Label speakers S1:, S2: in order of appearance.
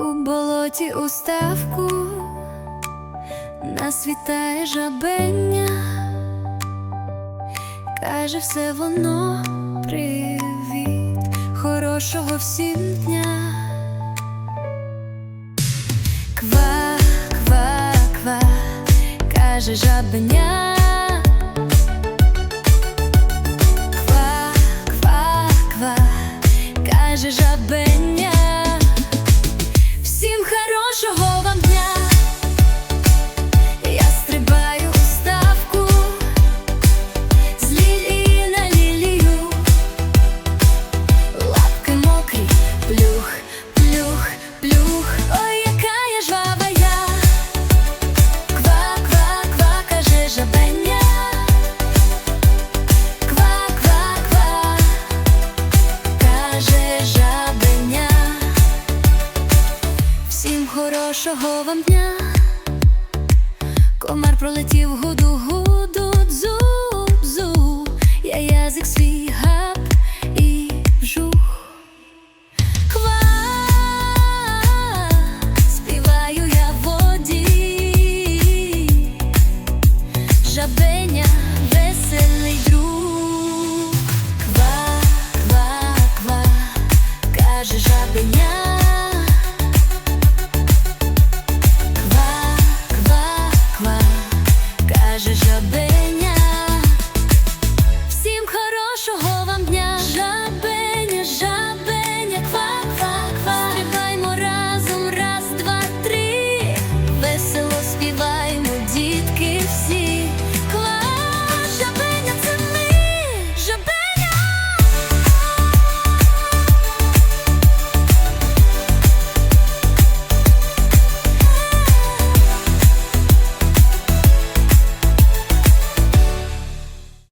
S1: У болоті у ставку нас вітає жабеня, каже все воно привіт, хорошого всім дня. Ква, ква, ква, каже жабеня. Ква, ква, ква, каже жабеня. Хорошого вам дня. Комар пролетів гуду-гу